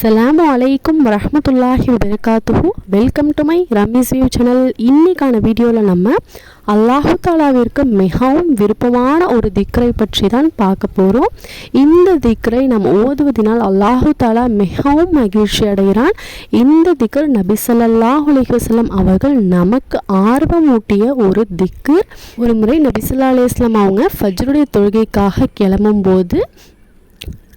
அஸ்லாம் அலைக்கும் ரஹமத்துல்லாஹி வபரகாத்துஹு. Welcome to my Ramees view channel இன்னைக்கான வீடியோவில் நம்ம அல்லாஹு தாலாவிற்கு மிகவும் விருப்பமான ஒரு திக்ரை பற்றி தான் பார்க்க போகிறோம் இந்த திக்ரை நம்ம ஓதுவதினால் அல்லாஹு தாலா மிகவும் மகிழ்ச்சி அடைகிறான். இந்த திக்கர் நபி ஸல்லல்லாஹு அலைஹி அவர்கள் நமக்கு ஆர்வமூட்டிய ஒரு திக்கு ஒரு முறை நபி சொல்லா அலைஹி அவங்க ஃபஜ்ருடைய தொழுகைக்காக கிளம்பும் போது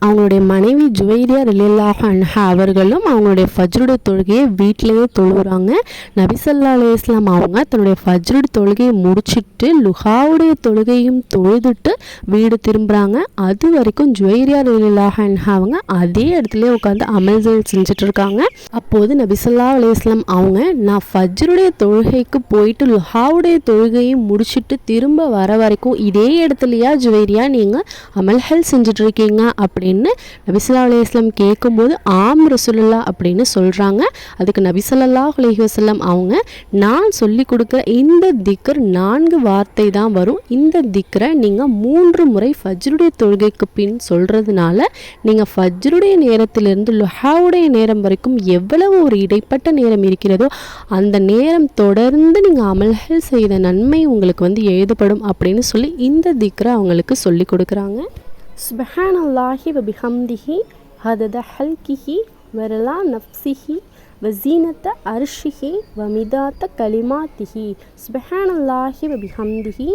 அவங்களுடைய மனைவி ஜுவைரியா ரிலில்லாஹ் அன்ஹா அவர்களும் அவங்களுடைய ஃபஜ்ருடைய தொழுகையை வீட்டிலேயே தொழுகிறாங்க. நபிசல்லா அலையாம் அவங்க தன்னுடைய ஃபஜ்ருடைய தொழுகையை முடிச்சுட்டு லுஹாவுடைய தொழுகையும் தொழுதுட்டு வீடு திரும்புகிறாங்க அது வரைக்கும் ஜுவைரியா ரிலில்லாஹ் அன்ஹா அவங்க அதே இடத்துலேயே உட்காந்து அமல்கள் செஞ்சுட்டு இருக்காங்க அப்போது நபிசல்லா அலையாம் அவங்க நான் ஃபஜ்ருடைய தொழுகைக்கு போயிட்டு லுஹாவுடைய தொழுகையை முடிச்சுட்டு திரும்ப வர வரைக்கும் இதே இடத்துலையா ஜுவைரியா நீங்கள் அமல்கள் செஞ்சுட்டு இருக்கீங்க அப்படின்னு நபிசல்லா அலையம் கேட்கும்போது ஆம் ரசுல்லா அப்படின்னு சொல்கிறாங்க அதுக்கு நபிசல்லா அலைஹி அவங்க நான் சொல்லி கொடுக்குற இந்த திக்கர் நான்கு வார்த்தை தான் வரும். இந்த திக்கரை நீங்கள் மூன்று முறை ஃபஜ்ருடைய தொழுகைக்கு பின் சொல்கிறதுனால நீங்கள் ஃபஜ்ருடைய நேரத்திலிருந்து லுஹாவுடைய நேரம் வரைக்கும் எவ்வளவு ஒரு இடைப்பட்ட நேரம் இருக்கிறதோ அந்த நேரம் தொடர்ந்து நீங்கள் அமல்கள் செய்த நன்மை உங்களுக்கு வந்து எழுதப்படும் அப்படின்னு சொல்லி இந்த திக்கரை அவங்களுக்கு சொல்லி கொடுக்குறாங்க. சுபஹான் அல்லாஹி வபிஹம்திஹி ஹதத ஹல்கிஹி வரலா நப்சிஹி வசீனத்த அர்ஷிஹி வமிதாத்த கலிமாத்திஹி. சுபஹான் அல்லாஹி வபிஹம்திஹி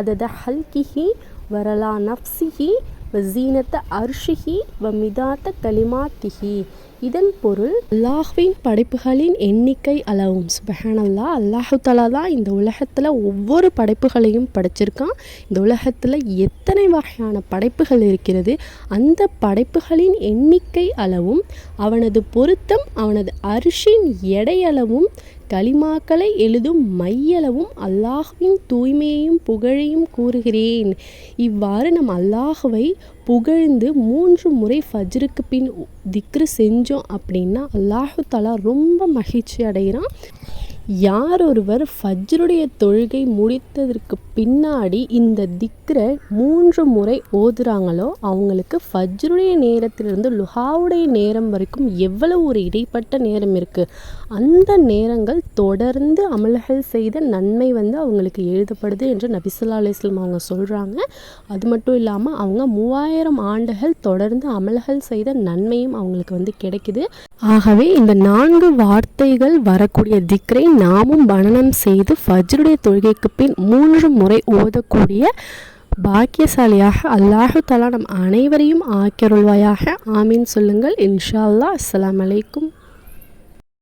அதத ஹல்கிஹி வரலா நப்சிஹி வசீனத்த அர்ஷிஹி வமிதாத்த கலிமாத்திஹி இதன் பொருள் அல்லாஹ்வின் படைப்புகளின் எண்ணிக்கை அளவும். சுபஹானல்லா அல்லாஹு தலா தான் இந்த உலகத்தில் ஒவ்வொரு படைப்புகளையும் படைச்சிருக்கான். இந்த உலகத்தில் எத்தனை வகையான படைப்புகள் இருக்கிறது? அந்த படைப்புகளின் எண்ணிக்கை அளவும் அவனது பொருத்தம் அவனது அரிசின் எடையளவும் கலிமாக்களை எழுதும் மையளவும் அல்லாஹ்வின் தூய்மையையும் புகழையும் கூறுகிறேன். இவ்வாறு நம் அல்லாஹுவை புகழ்ந்து மூன்று முறை ஃபஜ்ருக்கு பின் திக்ரு செஞ்சோம் அப்படின்னா அல்லாஹு தலா ரொம்ப மகிழ்ச்சி அடைகிறான். யார் ஒருவர் ஃபஜ்ருடைய தொழுகை முடித்ததற்கு பின்னாடி இந்த திக்ரை மூன்று முறை ஓதுறாங்களோ அவங்களுக்கு ஃபஜ்ருடைய நேரத்திலிருந்து லுஹாவுடைய நேரம் வரைக்கும் எவ்வளவு ஒரு இடைப்பட்ட நேரம் இருக்குது அந்த நேரங்கள் தொடர்ந்து அமல்கள் செய்த நன்மை வந்து அவங்களுக்கு எழுதப்படுது என்று நபிசுல்லா அலிஸ்லாம் அவங்க சொல்கிறாங்க அது மட்டும் இல்லாமல் அவங்க மூவாயிரம் ஆண்டுகள் தொடர்ந்து அமல்கள் செய்த நன்மையும் அவங்களுக்கு வந்து கிடைக்குது. ஆகவே இந்த நான்கு வார்த்தைகள் வரக்கூடிய திக்ரை நாமும் மனனம் செய்து ஃபஜ்ருடைய தொழுகைக்கு பின் மூன்று முறை ஓதக்கூடிய பாக்கியசாலியாக அல்லாஹு தலா நம் அனைவரையும் ஆக்கியருள்வாயாக. ஆமீன். சொல்லுங்கள். இன்ஷா அல்லா அஸ்லாம் அலைக்கும்.